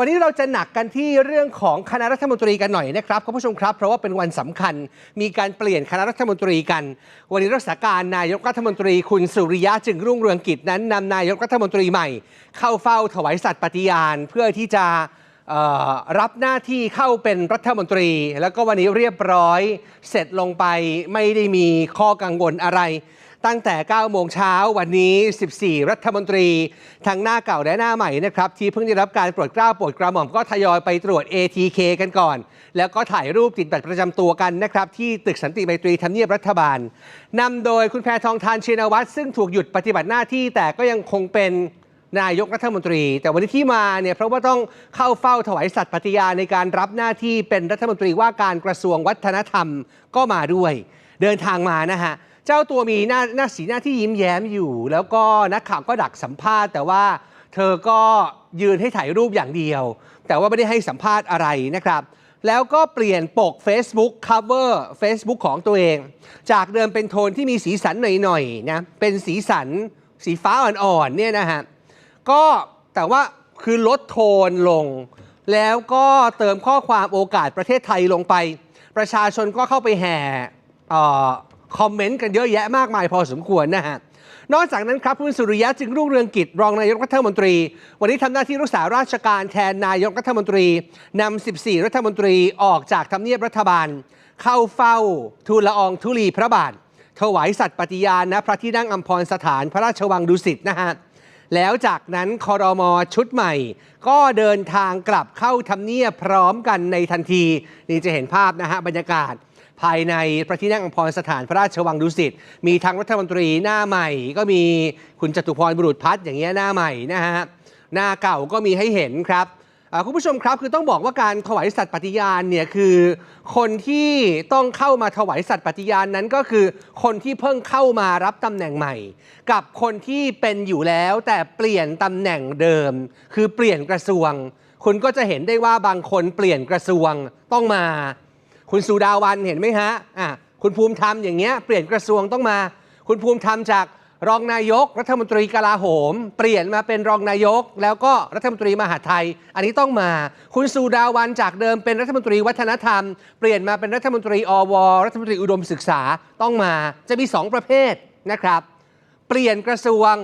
วันนี้เราจะหนักกันที่เรื่องของคณะรัฐมนตรีกันหน่อยนะครับคุณผู้ชมครับ เพราะว่าเป็นวันสำคัญมีการเปลี่ยนคณะรัฐมนตรีกัน วันนี้รักษาการนายกรัฐมนตรีคุณสุริยะจึงรุ่งเรืองกิจนั้นนำนายกรัฐมนตรีใหม่ เข้าเฝ้าถวายสัตย์ปฏิญาณเพื่อที่จะรับหน้าที่เข้าเป็นรัฐมนตรี แล้วก็วันนี้เรียบร้อย เสร็จลงไปไม่ได้มีข้อกังวลอะไร ตั้งแต่ 9 โมงเช้าวันนี้ 14 รัฐมนตรี ทั้งหน้าเก่าและหน้าใหม่นะครับที่เพิ่งได้รับการโปรดเกล้าโปรดกระหม่อมก็ทยอยไปตรวจ ATK กันก่อน แล้วก็ถ่ายรูปติดบัตรประจำตัวกันนะครับที่ตึกสันติไมตรีทำเนียบรัฐบาลนำโดยคุณแพทองทานชินวัตรซึ่งถูกหยุดปฏิบัติหน้าที่แต่ก็ยังคงเป็นนายกรัฐมนตรี แต่วันนี้ที่มาเนี่ยเพราะว่าต้องเข้าเฝ้าถวายสัตย์ปฏิญาณในการรับหน้าที่เป็นรัฐมนตรีว่าการกระทรวงวัฒนธรรมก็มาด้วย เดินทางมานะฮะ เจ้าตัวมีหน้าหน้าสีหน้าที่ยิ้มแย้มอยู่ แล้วก็นักข่าวก็ดักสัมภาษณ์ แต่ว่าเธอก็ยืนให้ถ่ายรูปอย่างเดียว แต่ว่าไม่ได้ให้สัมภาษณ์อะไรนะครับ แล้วก็เปลี่ยนปก Facebook cover Facebook ของตัวเอง จากเดิมเป็นโทนที่มีสีสันหน่อยๆนะเป็นสีสันสีฟ้าอ่อนๆเนี่ยนะฮะก็แต่ว่าคือลดโทนลง แล้วก็เติมข้อความโอกาสประเทศไทยลงไป ประชาชนก็เข้าไปแห่เอ่อ คอมเมนต์กันเยอะแยะมากมายพอสมควรนะฮะนอกจากนั้นครับคุณสุริยะจึงรุ่งเรืองกิจรองนายกรัฐมนตรี วันนี้ทำหน้าที่รักษาราชการแทนนายกรัฐมนตรีนำ14 รัฐมนตรีออกจากทำเนียบรัฐบาล เข้าเฝ้า ทูลละอองธุลีพระบาท ถวายสัตย์ปฏิญาณณพระที่นั่งอัมพรสถานพระราชวังดุสิตนะฮะแล้วจากนั้นคอรมอชุดใหม่ ก็เดินทางกลับเข้าทำเนียบพร้อมกันในทันที นี่จะเห็นภาพนะฮะบรรยากาศ ภายในพระที่นั่งอัมพรสถานพระราชวังดุสิต มีทั้งรัฐมนตรีหน้าใหม่ ก็มีคุณจตุพรบุรุษพัฒน์อย่างเงี้ยหน้าใหม่นะฮะหน้าเก่าก็มีให้เห็นครับคุณผู้ชมครับคือต้องบอกว่าการถวายสัตย์ปฏิญาณเนี่ยคือ คนที่ต้องเข้ามาถวายสัตย์ปฏิญาณนั้นก็คือ คนที่เพิ่งเข้ามารับตำแหน่งใหม่ กับคนที่เป็นอยู่แล้วแต่เปลี่ยนตำแหน่งเดิม คือเปลี่ยนกระทรวง คุณก็จะเห็นได้ว่าบางคนเปลี่ยนกระทรวงต้องมา คุณสุดาวันเห็นไหมฮะอะคุณภูมิธรรมอย่างเงี้ยเปลี่ยนกระทรวงต้องมา คุณภูมิธรรมจากรองนายกรัฐมนตรีกลาโหม เปลี่ยนมาเป็นรองนายก แล้วก็รัฐมนตรีมหาไทย อันนี้ต้องมา คุณสุดาวันจากเดิมเป็นรัฐมนตรีวัฒนธรรม เปลี่ยนมาเป็นรัฐมนตรีอว รัฐมนตรีอุดมศึกษาต้องมาจะมีสองประเภทนะครับ เปลี่ยนกระทรวง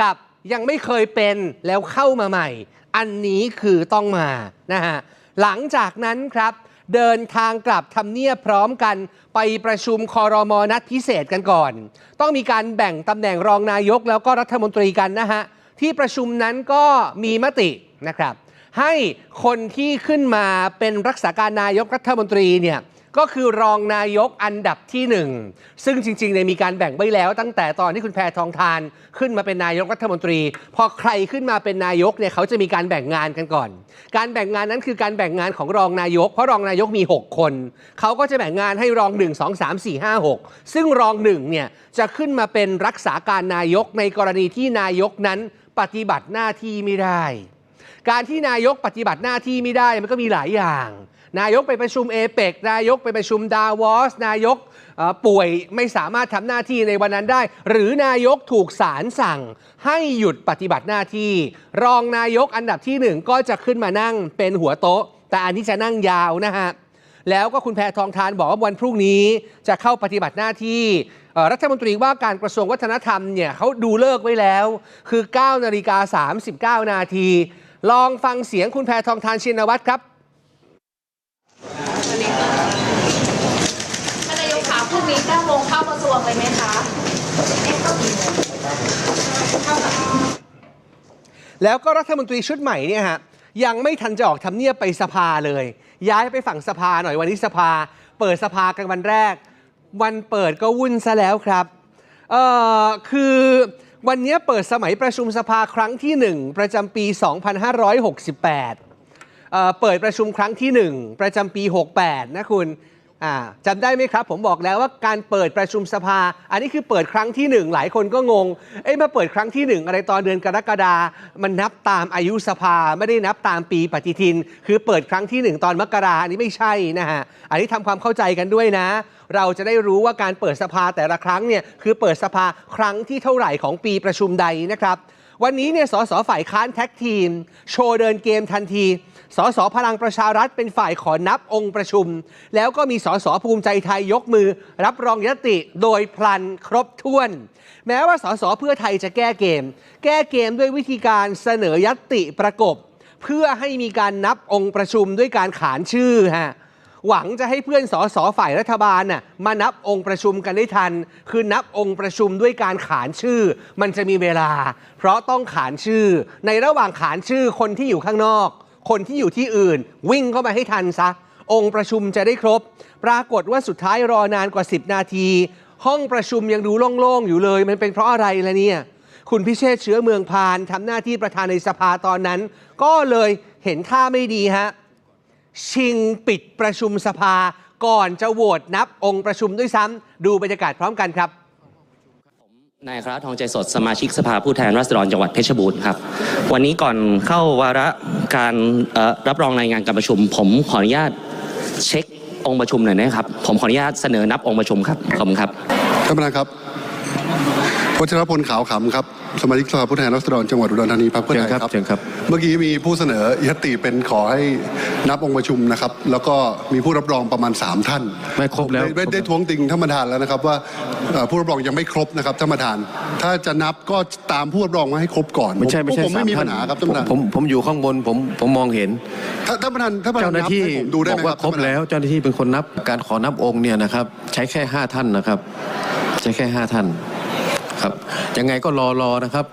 กับยังไม่เคยเป็นแล้วเข้ามาใหม่ อันนี้คือต้องมานะฮะหลังจากนั้นครับ เดินทางกลับทำเนียบพร้อมกันไปประชุมคอรมอนัดพิเศษกันก่อน ต้องมีการแบ่งตำแหน่งรองนายกแล้วก็รัฐมนตรีกันนะฮะ ที่ประชุมนั้นก็มีมตินะครับ ให้คนที่ขึ้นมาเป็นรักษาการนายกรัฐมนตรีเนี่ย ก็คือรองนายกอันดับที่หนึ่งซึ่งจริงๆเนี่ยมีการแบ่งไว้แล้ว ตั้งแต่ตอนที่คุณแพทองทานขึ้นมาเป็นนายกรัฐมนตรี พอใครขึ้นมาเป็นนายกเนี่ยเขาจะมีการแบ่งงานกันก่อน การแบ่งงานนั้นคือการแบ่งงานของรองนายก เพราะรองนายกมี 6 คน เขาก็จะแบ่งงานให้รอง 1 2 3 4 5 6 ซึ่งรองหนึ่งเนี่ยจะขึ้นมาเป็นรักษาการนายกในกรณีที่นายกนั้นปฏิบัติหน้าที่ไม่ได้ การที่นายกปฏิบัติหน้าที่ไม่ได้มันก็มีหลายอย่าง นายกไปประชุมเอเปกนายกไปประชุมดาวอส นายกป่วยไม่สามารถทำหน้าที่ในวันนั้นได้ หรือนายกถูกศาลสั่ง ให้หยุดปฏิบัติหน้าที่ รองนายกอันดับที่หนึ่งก็จะขึ้นมานั่งเป็นหัวโต๊ะ แต่อันนี้จะนั่งยาวนะฮะแล้วก็คุณแพทองทานบอกว่าวันพรุ่งนี้จะเข้าปฏิบัติหน้าที่รัฐมนตรีว่าการกระทรวงวัฒนธรรมเนี่ยเขาดูเลิกไว้แล้ว คือ 9 นาฬิกา 39 นาที ลองฟังเสียงคุณแพทองทานชินวัตรครับ ท่านนายกคะพรุ่งนี้9โมงเข้ากระทรวงเลยไหมคะเข้ามาแล้วก็รัฐมนตรีชุดใหม่เนี่ยฮะยังไม่ทันจะออกทำเนียบไปสภาเลย ย้ายไปฝั่งสภาหน่อยวันนี้สภา เปิดสภากันวันแรก วันเปิดก็วุ่นซะแล้วครับเอ่อคือวันนี้เปิดสมัยประชุมสภาครั้งที่ 1 ประจำปี 2568 เปิดประชุมครั้งที่ 1 ประจำปี 68 นะคุณอ่าจำได้ไหมครับ ผมบอกแล้วว่าการเปิดประชุมสภา อันนี้คือเปิดครั้งที่ 1 หลายคนก็งง เอ้ยมาเปิดครั้งที่ 1 อะไรตอนเดือนกรกฎามันนับตามอายุสภาไม่ได้นับตามปีปฏิทิน คือเปิดครั้งที่ 1 ตอนมกราอันนี้ไม่ใช่นะฮะอันนี้ทำความเข้าใจกันด้วยนะ เราจะได้รู้ว่าการเปิดสภาแต่ละครั้งเนี่ยคือเปิดสภาครั้งที่เท่าไหร่ของปีประชุมใดนะครับ วันนี้เนี่ยสสฝ่ายค้านแท็กทีม โชว์เดินเกมทันที สสพลังประชารัฐเป็นฝ่ายขอนับองค์ประชุม แล้วก็มีสสภูมิใจไทยยกมือ รับรองยติโดยพลันครบถ้วน แม้ว่าสสเพื่อไทยจะแก้เกม แก้เกมด้วยวิธีการเสนอยติประกบ เพื่อให้มีการนับองค์ประชุมด้วยการขานชื่อฮะ หวังจะให้เพื่อนสสฝ่ายรัฐบาลน่ะมานับองค์ประชุมกันได้ทัน คือนับองค์ประชุมด้วยการขานชื่อ มันจะมีเวลา เพราะต้องขานชื่อ ในระหว่างขานชื่อคนที่อยู่ข้างนอก คนที่อยู่ที่อื่น วิ่งเข้ามาให้ทันซะ องค์ประชุมจะได้ครบ ปรากฏว่าสุดท้ายรอนานกว่า 10 นาที ห้องประชุมยังดูโล่งๆอยู่เลย มันเป็นเพราะอะไรล่ะเนี่ยคุณพิเชษเชื้อเมืองพานทำหน้าที่ประธานในสภาตอนนั้น ก็เลยเห็นท่าไม่ดีฮะ ชิงปิดประชุมสภา ก่อนจะโหวตนับองค์ประชุมด้วยซ้ำดูบรรยากาศพร้อมกันครับนายอัครทองใจสดสมาชิกสภาผู้แทนราษฎรจังหวัดเพชรบูรณ์ครับ วันนี้ก่อนเข้าวาระการเอ่อรับรองรายงานการประชุม ผมขออนุญาตเช็คองค์ประชุมหน่อยนะครับ ผมขออนุญาตเสนอนับองค์ประชุมครับขอบคุณครับท่านประธานครับ วัชรพลขาวขำครับสมาชิกสภาผู้แทนราษฎรจังหวัดอุดรธานีพรรคเพื่อไทยเชิญครับครับเชิญครับ เมื่อกี้มีผู้เสนอยติเป็นขอให้นับองค์ประชุมนะครับ แล้วก็มีผู้รับรองประมาณ 3 ท่าน ไม่ครบแล้วได้ได้ได้ท้วงติงท่านประธานแล้วนะครับว่าเอ่อผู้รับรองยังไม่ครบนะครับท่านประธาน ถ้าจะนับก็ตามผู้รับรองมาให้ครบก่อนไม่ใช่ไม่ใช่ผมไม่มีสปัญหาครับท่านประธานผมผมผมอยู่ข้างบนผมผมมองเห็นถ้าท่านประธานท่านประธาเจ้านหน้านับที่ให้ผมดูได้บไหอมกคว่ารับครบท่านประธานแล้วเจ้าหน้าที่เป็นคนนับการขอนับองค์เนี่ยนะครับ ใช้แค่ห้าท่านนะครับ ใช้แค่ห้าท่าน ครับ ยังไงก็รอรอนะครับ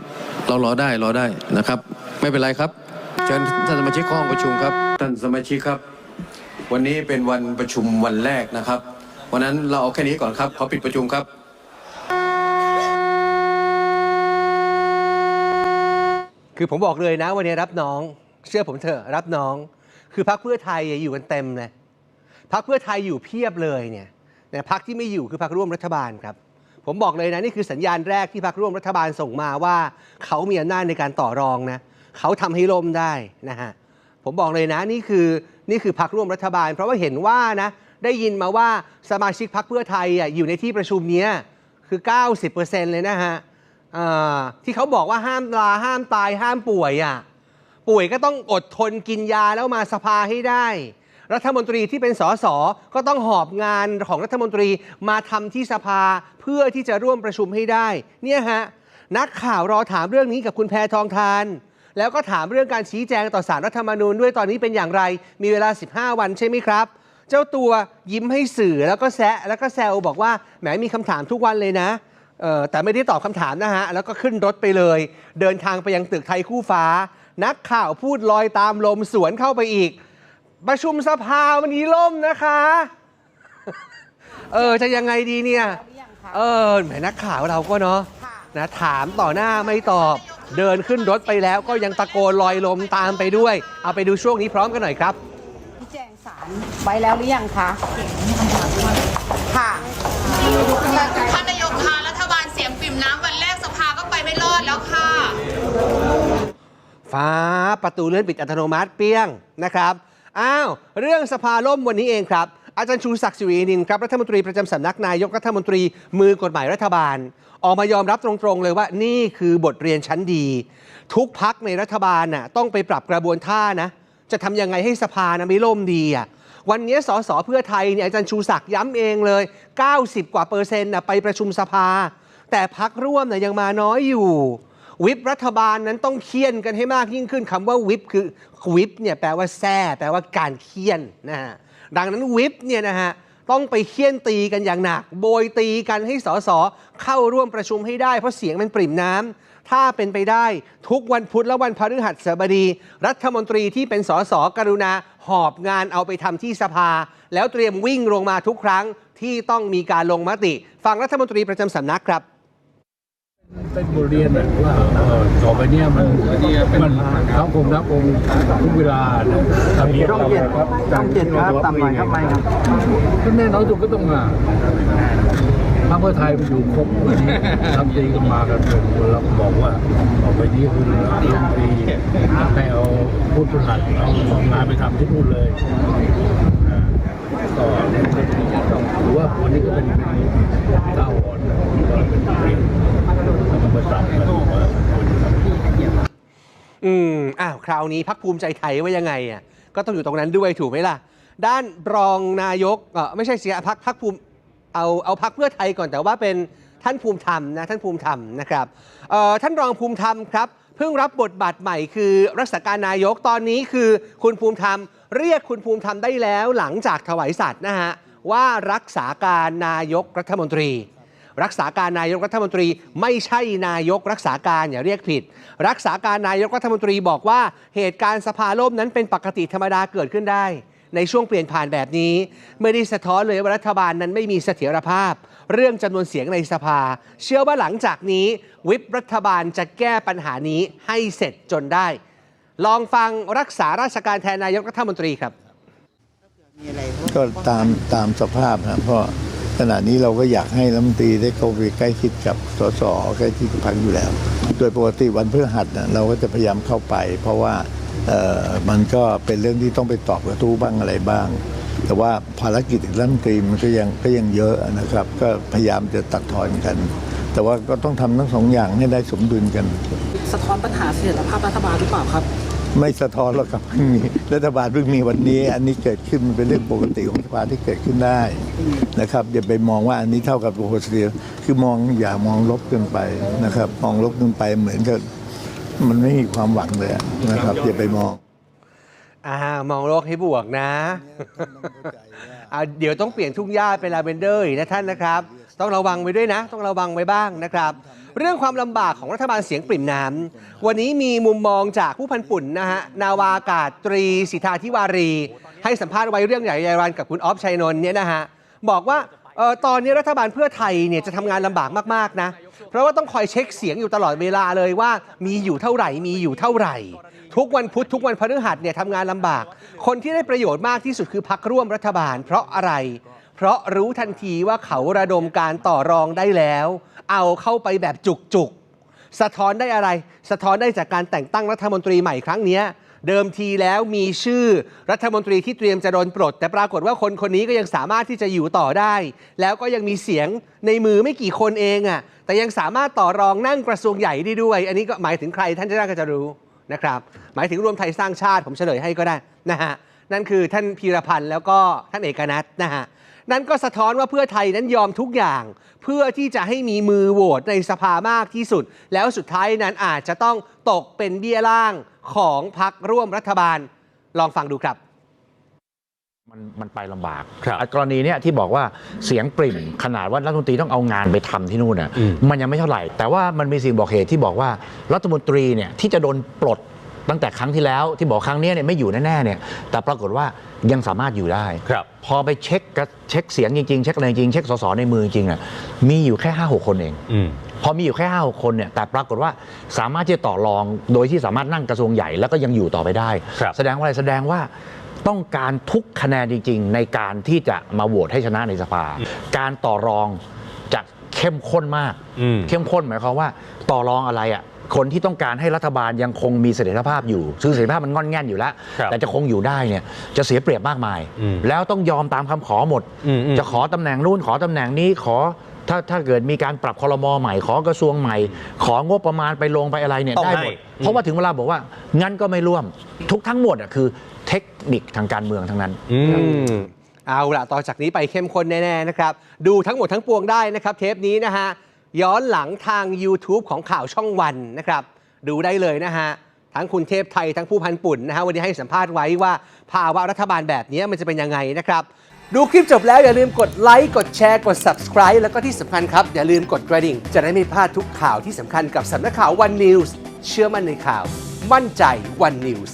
เรารอได้รอได้นะครับ ไม่เป็นไรครับ เชิญท่านสมาชิกเข้าห้องประชุมครับ ท่านสมาชิกครับ วันนี้เป็นวันประชุมวันแรกนะครับ วันนั้นเราเอาแค่นี้ก่อนครับขอปิดประชุมครับคือผมบอกเลยนะวันนี้รับน้อง เชื่อผมเถอะรับน้อง คือพักเพื่อไทยอยู่กันเต็มเลยพักเพื่อไทยอยู่เพียบเลยเนี่ยแต่พักที่ไม่อยู่คือพักร่วมรัฐบาลครับ ผมบอกเลยนะนี่คือสัญญาณแรกที่พักร่วมรัฐบาลส่งมาว่า เขามีอำนาจในการต่อรองนะเขาทำให้ล่มได้นะฮะผมบอกเลยนะนี่คือนี่คือพักร่วมรัฐบาล เพราะว่าเห็นว่านะได้ยินมาว่าสมาชิกพักเพื่อไทยอะอยู่ในที่ประชุมเนี้ยคือ 90%เลยนะฮะที่เขาบอกว่าห้ามลาห้ามตายห้ามป่วยอะป่วยก็ต้องอดทนกินยาแล้วมาสภาให้ได้ รัฐมนตรีที่เป็นสสก็ต้องหอบงานของรัฐมนตรีมาทำที่สภาเพื่อที่จะร่วมประชุมให้ได้ เนี่ยฮะนักข่าวรอถามเรื่องนี้กับคุณแพทองทาน แล้วก็ถามเรื่องการชี้แจงต่อสารรัฐธรรมนูญด้วยตอนนี้เป็นอย่างไร มีเวลา 15 วันใช่ไหมครับ เจ้าตัวยิ้มให้สื่อแล้วก็แซะแล้วก็แซวบอกว่าแหมมีคำถามทุกวันเลยนะเออแต่ไม่ได้ตอบคำถามนะฮะ แล้วก็ขึ้นรถไปเลย เดินทางไปยังตึกไทยคู่ฟ้า นักข่าวพูดลอยตามลมสวนเข้าไปอีก ประชุมสภาวันนี้ล่มนะคะ เออ จะยังไงดีเนี่ย เออแหมนักข่าวเราก็เนาะนะถามต่อหน้าไม่ตอบ เดินขึ้นรถไปแล้วก็ยังตะโกนลอยลมตามไปด้วย เอาไปดูช่วงนี้พร้อมกันหน่อยครับที่แจ้งสารไว้แล้วหรือยังคะค่ะท่านนายกคะรัฐบาลเสียงปริ่มน้ำวันแรกสภาก็ไปไม่รอดแล้วค่ะ ฟ้าประตูเลื่อนปิดอัตโนมัติเปี้ยงนะครับ อ้าว เรื่องสภาล่มวันนี้เองครับ อาจารย์ชูศักดิ์สิรินินครับ รัฐมนตรีประจำสำนักนายกรัฐมนตรีมือกฎหมายรัฐบาล ออกมายอมรับตรงๆเลยว่านี่คือบทเรียนชั้นดี ทุกพักในรัฐบาลน่ะต้องไปปรับกระบวนท่านะ จะทำยังไงให้สภานะไม่ล่มดีอะวันนี้สสเพื่อไทยเนี่ยอาจารย์ชูศักดิ์ย้ำเองเลย 90 กว่าเปอร์เซ็นต์นะไปประชุมสภา แต่พักร่วมน่ะยังมาน้อยอยู่ วิปรัฐบาลนั้นต้องเคี่ยนกันให้มากยิ่งขึ้นคำว่าวิปคือวิปเนี่ยแปลว่าแซ่แปลว่าการเคี่ยนนะฮะดังนั้นวิปเนี่ยนะฮะต้องไปเคี่ยนตีกันอย่างหนัก โบยตีกันให้สสเข้าร่วมประชุมให้ได้ เพราะเสียงมันปริ่มน้ำถ้าเป็นไปได้ทุกวันพุธและวันพฤหัสบดี รัฐมนตรีที่เป็นสสกรุณาหอบงานเอาไปทำที่สภา แล้วเตรียมวิ่งลงมาทุกครั้งที่ต้องมีการลงมติ ฟังรัฐมนตรีประจำสำนักครับ เป็นบทเรียนแบบว่าต่อไปเนี่ยมันมันสังคมนับองค์ทุกเวลานะถ้ามีช่องเจ็ดครับช่องเจ็ดครับต่ำหน่อยครับไม่ครับก็แน่นอนสุดก็ต้องมาพรรคเพื่อไทยมันอยู่ครบวันนี้ทำตีกันมากันเป็นเราบอกว่าต่อไปนี้คือลงตีให้เอาพูดพหัดเอางานไปทำที่นู่นเลยอ่าก็ต้องถือว่าวันนี้ก็เป็นเก้าวอ่อนนะก็เป็น อืมอ้าวคราวนี้พักภูมิใจไทยว่ายังไงอะก็ต้องอยู่ตรงนั้นด้วยถูกไหมล่ะ ด้านรองนายกเออไม่ใช่เสียพักพักภูมิเอาเอาพักเพื่อไทยก่อนแต่ว่าเป็นท่านภูมิธรรมนะท่านภูมิธรรมนะครับเอ่อท่านรองภูมิธรรมครับเพิ่งรับบทบาทใหม่คือรักษาการนายกตอนนี้คือคุณภูมิธรรม เรียกคุณภูมิธรรมได้แล้วหลังจากถวายสัตย์นะฮะว่ารักษาการนายกรัฐมนตรี รักษาการนายกรัฐมนตรี ไม่ใช่นายกรักษาการอย่าเรียกผิด รักษาการนายกรัฐมนตรีบอกว่าเหตุการณ์สภาล่มนั้นเป็นปกติธรรมดาเกิดขึ้นได้ ในช่วงเปลี่ยนผ่านแบบนี้ ไม่ได้สะท้อนเลยว่ารัฐบาลนั้นไม่มีเสถียรภาพ เรื่องจำนวนเสียงในสภา เชื่อว่าหลังจากนี้ วิปรัฐบาลจะแก้ปัญหานี้ให้เสร็จจนได้ ลองฟังรักษาราชการแทนนายกรัฐมนตรีครับก็ตามตามสภาพนะเพราะ ขณะนี้เราก็อยากให้รัฐมนตรีได้เข้าไปใกล้ชิดกับสสใกล้ชิดกับพรรคอยู่แล้ว โดยปกติวันพฤหัสเราก็จะพยายามเข้าไป เพราะว่ามันก็เป็นเรื่องที่ต้องไปตอบกระทู้บ้างอะไรบ้าง แต่ว่าภารกิจรัฐมนตรีมันก็ยังก็ยังเยอะนะครับ ก็พยายามจะตัดทอนกัน แต่ว่าก็ต้องทำทั้งสองอย่างให้ได้สมดุลกัน สะท้อนปัญหาเสถียรภาพรัฐบาลหรือเปล่าครับ ไม่สะท้อนหรอกครับเพิ่งมีรัฐบาลเพิ่งมีวันนี้ อันนี้เกิดขึ้นมันเป็นเรื่องปกติของสภาที่เกิดขึ้นได้นะครับอย่าไปมองว่าอันนี้เท่ากับโฮสเทียคือมองอย่ามองลบเกินไปนะครับ มองลบเกินไปเหมือนกับมันไม่มีความหวังเลยอะนะครับอย่าไปมองอ่ามองโลกให้บวกนะอ่าเดี๋ยวต้องเปลี่ยนทุ่งหญ้าเป็นลาเวนเดอร์อีกนะท่านนะครับ ต้องระวังไว้ด้วยนะ ต้องระวังไว้บ้างนะครับ เรื่องความลำบากของรัฐบาลเสียงปริ่มน้ำวันนี้มีมุมมองจากผู้พันปุ่นนะฮะนาวากาศตรีสิทธาธิวารี ให้สัมภาษณ์ไว้เรื่องใหญ่ใหญ่รันกับคุณออฟชัยนนท์เนี่ยนะฮะบอกว่าออตอนนี้รัฐบาลเพื่อไทยเนี่ยจะทำงานลำบากมากๆนะ เพราะว่าต้องคอยเช็คเสียงอยู่ตลอดเวลาเลยว่ามีอยู่เท่าไหร่ มีอยู่เท่าไหร่ ทุกวันพุธทุกวันพฤหัสเนี่ยทำงานลำบาก คนที่ได้ประโยชน์มากที่สุดคือพักร่วมรัฐบาล เพราะอะไร เพราะรู้ทันทีว่าเขาระดมการต่อรองได้แล้ว เอาเข้าไปแบบจุกๆ สะท้อนได้อะไร สะท้อนได้จากการแต่งตั้งรัฐมนตรีใหม่ครั้งนี้เดิมทีแล้วมีชื่อรัฐมนตรีที่เตรียมจะโดนปลด แต่ปรากฏว่าคนคนนี้ก็ยังสามารถที่จะอยู่ต่อได้ แล้วก็ยังมีเสียงในมือไม่กี่คนเองอะ่ะแต่ยังสามารถต่อรองนั่งกระทรวงใหญ่ได้ด้วย อันนี้ก็หมายถึงใครท่านจะน่าจะรู้นะครับ หมายถึงรวมไทยสร้างชาติผมเฉลยให้ก็ได้นะฮะนั่นคือท่านพีรพันธ์แล้วก็ท่านเอกนัทนะฮะ นั่นก็สะท้อนว่าเพื่อไทยนั้นยอมทุกอย่าง เพื่อที่จะให้มีมือโหวตในสภามากที่สุด แล้วสุดท้ายนั้นอาจจะต้องตกเป็นเบี้ยล่างของพักร่วมรัฐบาล ลองฟังดูครับมันมันไปลำบากครับอะกรณีเนี้ยที่บอกว่าเสียงปริ่มขนาดว่ารัฐมนตรีต้องเอางานไปทำที่นู่นน่ะอืมมันยังไม่เท่าไหร่ แต่ว่ามันมีสิ่งบอกเหตุที่บอกว่ารัฐมนตรีเนี่ยที่จะโดนปลด ตั้งแต่ครั้งที่แล้วที่บอกครั้งเนี้ยเนี่ยไม่อยู่แน่ๆเนี่ยแต่ปรากฏว่ายังสามารถอยู่ได้ ครับ พอไปเช็คกะเช็คเสียงจริงๆ เช็คอะไรจริงๆเช็คสสในมือจริงๆอะมีอยู่แค่ห้าหกคนเอง อืม พอมีอยู่แค่ห้าคนเนี่ยแต่ปรากฏว่าสามารถที่จะต่อรองโดยที่สามารถนั่งกระทรวงใหญ่แล้วก็ยังอยู่ต่อไปได้ ครับแสดงว่าอะไรแสดงว่าต้องการทุกคะแนนจริง ๆ ในการที่จะมาโหวตให้ชนะในสภา การต่อรองจะเข้มข้นมาก อืม เข้มข้นหมายความว่าต่อรองอะไรอะ คนที่ต้องการให้รัฐบาลยังคงมีเสถียรภาพอยู่ซึ่งเสถียรภาพมันงอนแง่นอยู่แล้วครับแต่จะคงอยู่ได้เนี่ยจะเสียเปรียบมากมายอืมแล้วต้องยอมตามคำขอหมดอืมอืมจะขอตำแหน่งนู้นขอตำแหน่งนี้ขอถ้าถ้าเกิดมีการปรับคอรมอใหม่ขอกระทรวงใหม่ ของบประมาณไปลงไปอะไรเนี่ยต้องได้ให้หมดอืมเพราะว่าถึงเวลาบอกว่า งั้นก็ไม่ร่วม ทุกทั้งหมดอะคือเทคนิคทางการเมืองทั้งนั้นอืมเอาล่ะต่อจากนี้ไปเข้มข้นแน่ๆนะครับ ดูทั้งหมดทั้งปวงได้นะครับ เทปนี้นะฮะ ย้อนหลังทาง YouTube ของข่าวช่องวันนะครับ ดูได้เลยนะฮะ ทั้งคุณเทพไทยทั้งผู้พันปุ่นนะฮะ วันนี้ให้สัมภาษณ์ไว้ว่าภาวะรัฐบาลแบบนี้มันจะเป็นยังไงนะครับ ดูคลิปจบแล้วอย่าลืมกดไลค์กดแชร์กด subscribe แล้วก็ที่สำคัญครับ อย่าลืมกดกระดิ่ง จะได้ไม่พลาดทุกข่าวที่สำคัญกับสำนักข่าว One News เชื่อมั่นในข่าว มั่นใจ One News